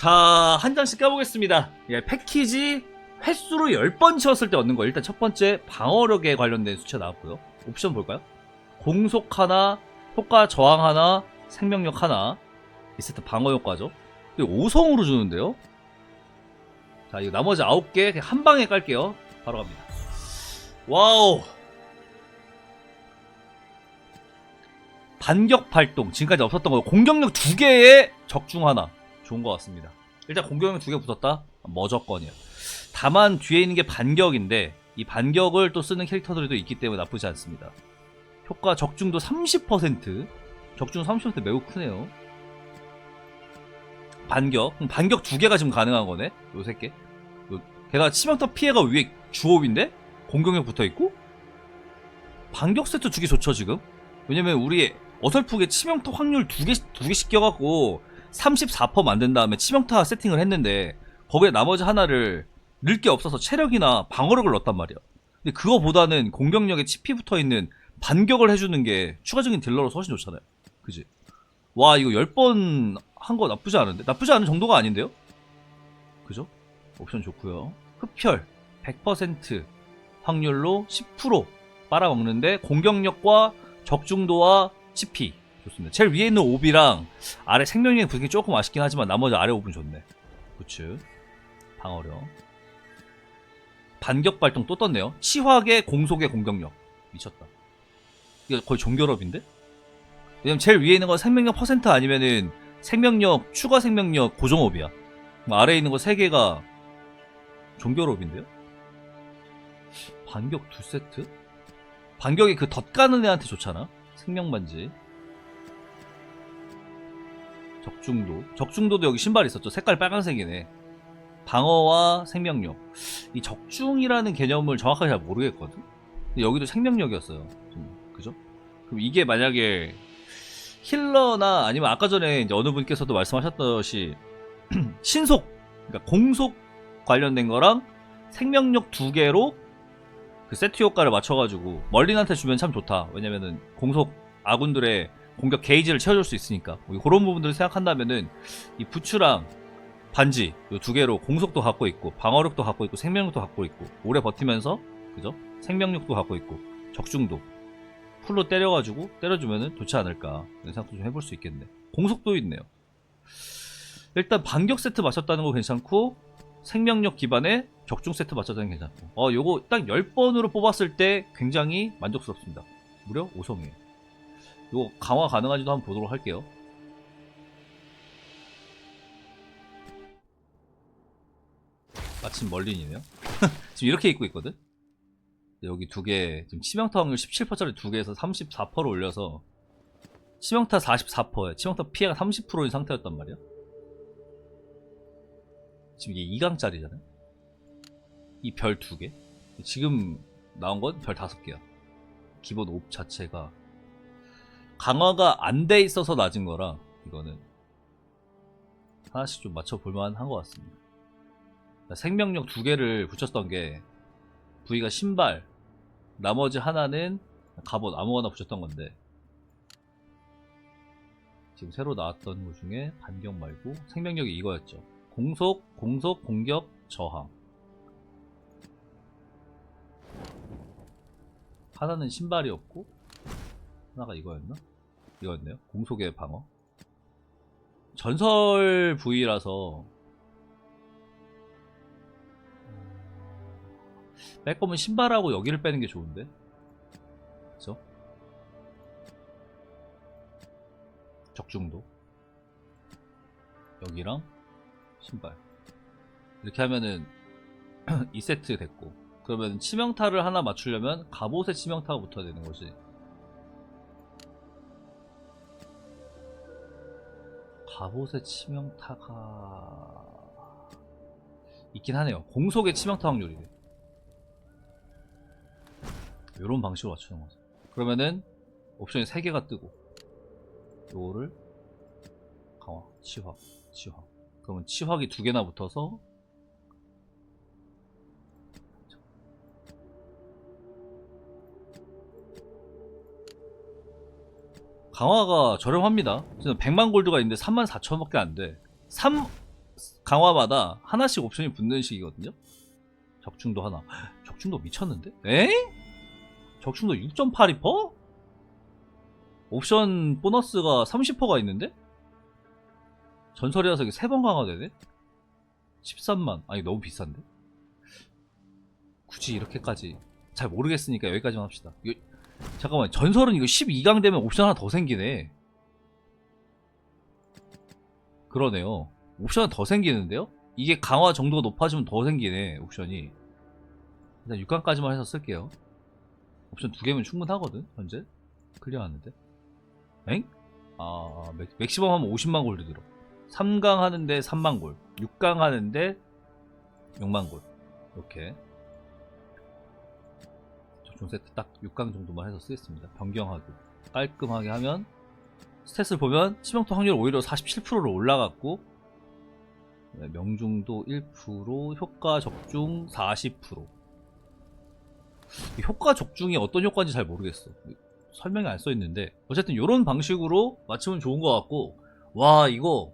자, 한 장씩 까보겠습니다. 예, 패키지 횟수로 10번 채웠을 때 얻는 거. 일단 첫 번째, 방어력에 관련된 수치 나왔고요. 옵션 볼까요? 공속 하나, 효과 저항 하나, 생명력 하나. 이 세트 방어 효과죠. 5성으로 주는데요. 자, 이거 나머지 9개 그냥 한 방에 깔게요. 바로 갑니다. 와우. 반격 발동. 지금까지 없었던 거. 공격력 2개에 적중 하나. 좋은 것 같습니다. 일단 공격력 2개 붙었다? 머저건이에요. 다만 뒤에 있는 게 반격인데 이 반격을 또 쓰는 캐릭터들도 있기 때문에 나쁘지 않습니다. 효과 적중도 30% 적중 30% 매우 크네요. 반격 반격 두 개가 지금 가능한 거네. 요세 개. 요- 게다가 치명타 피해가 위에 주업인데 공격력 붙어 있고 반격 세트 주기 좋죠 지금. 왜냐면 우리 어설프게 치명타 확률 두 개씩 두 개씩 껴갖고 34% 만든 다음에 치명타 세팅을 했는데 거기에 나머지 하나를 넣을 게 없어서 체력이나 방어력을 넣었단 말이야. 근데 그거보다는 공격력에 치피 붙어 있는 반격을 해주는 게 추가적인 딜러로서 훨씬 좋잖아요. 그지? 와 이거 10번 한 거 나쁘지 않은데? 나쁘지 않은 정도가 아닌데요? 그죠? 옵션 좋고요. 흡혈 100% 확률로 10% 빨아먹는데 공격력과 적중도와 치피 좋습니다. 제일 위에 있는 옵이랑 아래 생명력이 게 조금 아쉽긴 하지만 나머지 아래 옵은 좋네. 우측 방어력 반격 발동 또 떴네요. 치화계 공속의 공격력 미쳤다. 이거 거의 종결업인데? 왜냐면 제일 위에 있는 건 생명력 퍼센트 아니면은 생명력 추가 생명력 고정업이야. 아래에 있는 거 세 개가 종결업인데요? 반격 두 세트? 반격이 그 덧 가는 애한테 좋잖아. 생명반지. 적중도. 적중도도 여기 신발 있었죠. 색깔 빨간색이네. 방어와 생명력. 이 적중이라는 개념을 정확하게 잘 모르겠거든. 근데 여기도 생명력이었어요. 좀, 그죠? 그럼 이게 만약에 힐러나 아니면 아까 전에 이제 어느 분께서도 말씀하셨듯이 신속, 그러니까 공속 관련된 거랑 생명력 두 개로 그 세트 효과를 맞춰가지고 멀린한테 주면 참 좋다. 왜냐면은 공속 아군들의 공격 게이지를 채워줄 수 있으니까 뭐 그런 부분들을 생각한다면은 이 부츠랑 반지 이두 개로 공속도 갖고 있고 방어력도 갖고 있고 생명력도 갖고 있고 오래 버티면서 그죠? 생명력도 갖고 있고 적중도 풀로 때려가지고 때려주면은 좋지 않을까 이런 생각도 좀 해볼 수 있겠네. 공속도 있네요. 일단 반격 세트 맞췄다는 거 괜찮고 생명력 기반의 적중 세트 맞췄다는 게 괜찮고 어 요거 딱 10번으로 뽑았을 때 굉장히 만족스럽습니다. 무려 5성이에요. 요거 강화 가능한지도 한번 보도록 할게요. 마침 멀린이네요. 지금 이렇게 입고 있거든? 여기 두 개, 지금 치명타 확률 17%짜리 두 개에서 34%로 올려서 치명타 44%에 치명타 피해가 30%인 상태였단 말이야. 지금 이게 2강짜리잖아요. 이 별 두 개. 지금 나온 건 별 다섯 개야. 기본 옵 자체가 강화가 안 돼 있어서 낮은 거라 이거는 하나씩 좀 맞춰볼 만 한 것 같습니다. 생명력 두 개를 붙였던 게 부위가 신발, 나머지 하나는 갑옷 아무거나 붙였던 건데 지금 새로 나왔던 것 중에 반격 말고 생명력이 이거였죠. 공속, 공속, 공격, 저항. 하나는 신발이었고 하나가 이거였나? 이거였네요. 공속의 방어. 전설 부위라서 뺄 거면 신발하고 여기를 빼는 게 좋은데? 그쵸? 적중도 여기랑 신발 이렇게 하면은 2세트 됐고 그러면 치명타를 하나 맞추려면 갑옷에 치명타가 붙어야 되는 거지 갑옷에 치명타가 있긴 하네요 공속의 치명타 확률이래 이런 방식으로 맞추는 거죠. 그러면은 옵션이 3개가 뜨고 요거를 강화, 치화, 치화. 그러면 치화기 두 개나 붙어서 강화가 저렴합니다. 지금 100만 골드가 있는데 3만 4천원밖에 안 돼. 3 강화마다 하나씩 옵션이 붙는 식이거든요. 적중도 하나. 적중도 미쳤는데? 에? 적중도 6.82%? 옵션 보너스가 30%가 있는데? 전설이라서 이게 3번 강화되네? 13만. 아니, 너무 비싼데? 굳이 이렇게까지. 잘 모르겠으니까 여기까지만 합시다. 잠깐만, 전설은 이거 12강 되면 옵션 하나 더 생기네. 그러네요. 옵션 더 생기는데요? 이게 강화 정도가 높아지면 더 생기네, 옵션이. 일단 6강까지만 해서 쓸게요. 옵션 두 개면 충분하거든, 현재. 클리어하는데. 엥? 아, 맥, 맥시멈 하면 50만 골드 들어. 3강 하는데 3만 골. 6강 하는데 6만 골. 이렇게. 적중 세트 딱 6강 정도만 해서 쓰겠습니다. 변경하고. 깔끔하게 하면 스탯을 보면 치명타 확률 오히려 47%로 올라갔고 네, 명중도 1% 효과 적중 40%이 효과 적중이 어떤 효과인지 잘 모르겠어. 설명이 안 써 있는데 어쨌든 이런 방식으로 맞추면 좋은 것 같고 와 이거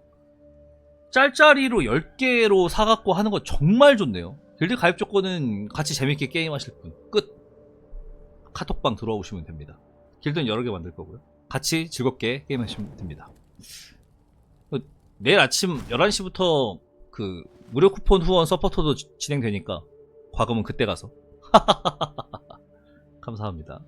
짤짤이로 10개로 사갖고 하는 거 정말 좋네요. 길드 가입 조건은 같이 재밌게 게임하실 분 끝 카톡방 들어오시면 됩니다 길드는 여러 개 만들 거고요 같이 즐겁게 게임하시면 됩니다. 그, 내일 아침 11시부터 그 무료 쿠폰 후원 서포터도 지- 진행되니까 과금은 그때 가서 감사합니다.